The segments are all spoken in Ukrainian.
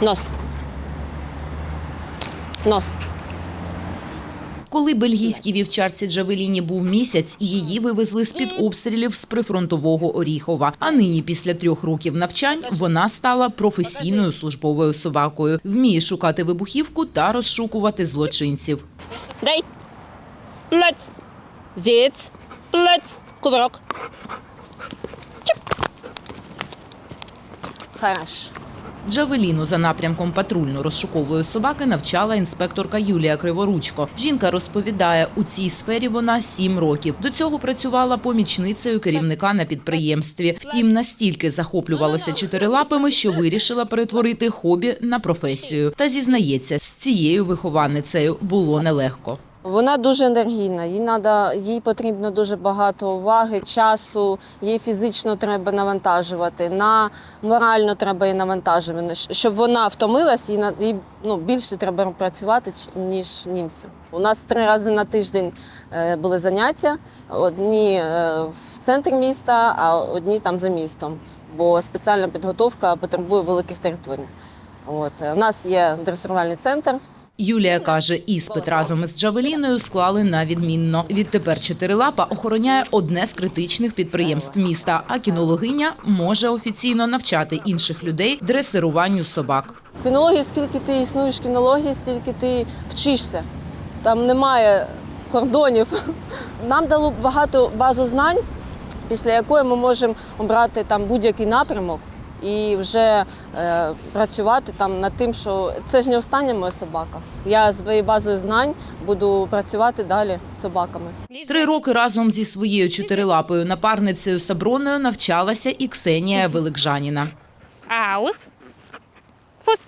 Нос. Нос. Коли бельгійській вівчарці Джавеліні був місяць, її вивезли з-під обстрілів з прифронтового Оріхова. А нині, після трьох років навчань, вона стала професійною службовою собакою. Вміє шукати вибухівку та розшукувати злочинців. Дай. Плець. Зіць. Плець. Кувырок. Чип. Джавеліну за напрямком патрульно-розшукової собаки навчала інспекторка Юлія Криворучко. Жінка розповідає, у цій сфері вона сім років. До цього працювала помічницею керівника на підприємстві. Втім, настільки захоплювалася чотирилапими, що вирішила перетворити хобі на професію. Та зізнається, з цією вихованницею було нелегко. Вона дуже енергійна, їй надо, їй потрібно дуже багато уваги, часу, їй фізично треба навантажувати, на морально треба її навантажувати. Щоб вона втомилась, їй, їй ну, більше треба працювати, ніж німцю. У нас три рази на тиждень е, були заняття, одні е, в центрі міста, а одні там за містом, бо спеціальна підготовка потребує великих територій. От. е, У нас є дресурувальний центр. Юлія каже, іспит разом із Джавеліною склали на відмінно. Відтепер чотирилапа охороняє одне з критичних підприємств міста, а кінологиня може офіційно навчати інших людей дресируванню собак. Кінологію, скільки ти існуєш кінології, стільки ти вчишся. Там немає кордонів. Нам дало багато базу знань, після якої ми можемо обрати там будь-який напрямок і вже е, працювати там над тим, що це ж не остання моя собака. Я з своєю базою знань буду працювати далі з собаками. Три роки разом зі своєю чотирилапою напарницею Саброною навчалася і Ксенія Великжаніна. Аус. Фус.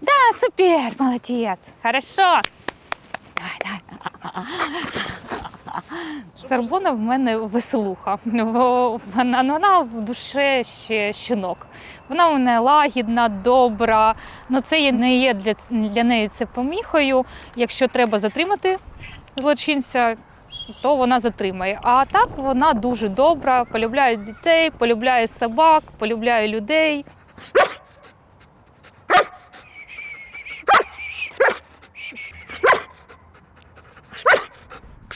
Да, супер, молодец. Хорошо. Давай, давай. Сарбона в мене веселуха. Вона, ну, вона в душе ще щінок. Вона у мене лагідна, добра. Ну це не є для, для неї це поміхою. Якщо треба затримати злочинця, то вона затримає. А так вона дуже добра, полюбляє дітей, полюбляє собак, полюбляє людей.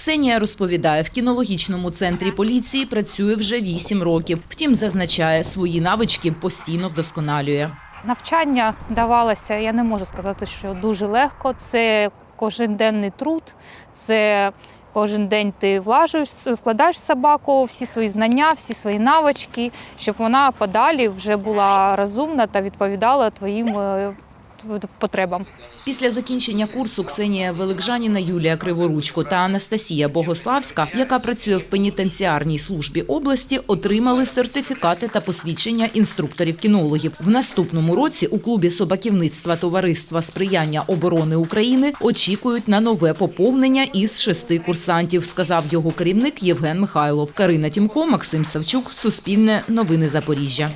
Ксенія розповідає, в кінологічному центрі поліції працює вже вісім років. Втім, зазначає, свої навички постійно вдосконалює. Навчання давалося, я не можу сказати, що дуже легко. Це коженденний труд, це кожен день ти влажуєш, вкладаєш собаку всі свої знання, всі свої навички, щоб вона подалі вже була розумна та відповідала твоїм е, потребам. Після закінчення курсу Ксенія Великжаніна, Юлія Криворучко та Анастасія Богославська, яка працює в пенітенціарній службі області, отримали сертифікати та посвідчення інструкторів-кінологів. В наступному році у клубі собаківництва товариства сприяння оборони України очікують на нове поповнення із шести курсантів, сказав його керівник Євген Михайлов. Карина Тімко, Максим Савчук, Суспільне, Новини Запоріжжя.